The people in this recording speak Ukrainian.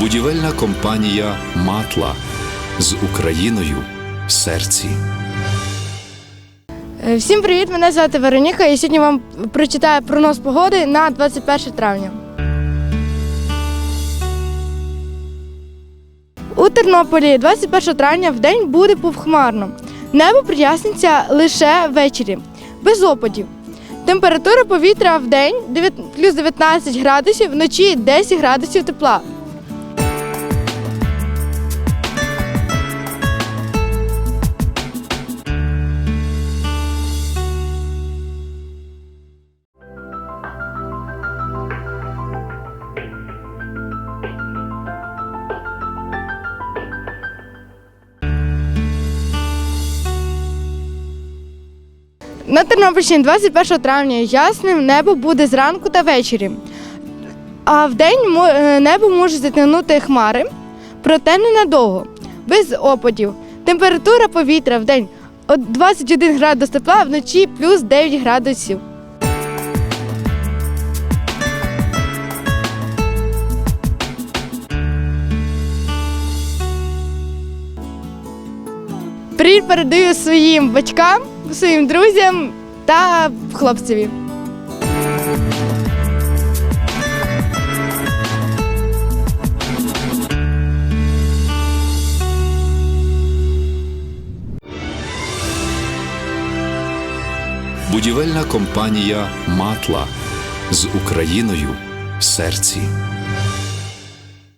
Будівельна компанія Матла з Україною в серці. Е, Всім привіт! Мене звати Вероніка і сьогодні вам прочитаю прогноз погоди на 21 травня. У Тернополі 21 травня в день буде повхмарно. Небо проясниться лише ввечері, без опадів. Температура повітря в день плюс 19 градусів, вночі 10 градусів тепла. На Тернопільщині 21 травня ясним небо буде зранку та ввечері. А в мо- е, небо може затягнути хмари, проте ненадовго, без опадів. Температура повітря в день 21 градус тепла, вночі плюс 9 градусів. Привіт передаю своїм батькам, своїм друзям та хлопцеві. Будівельна компанія Матла з Україною в серці.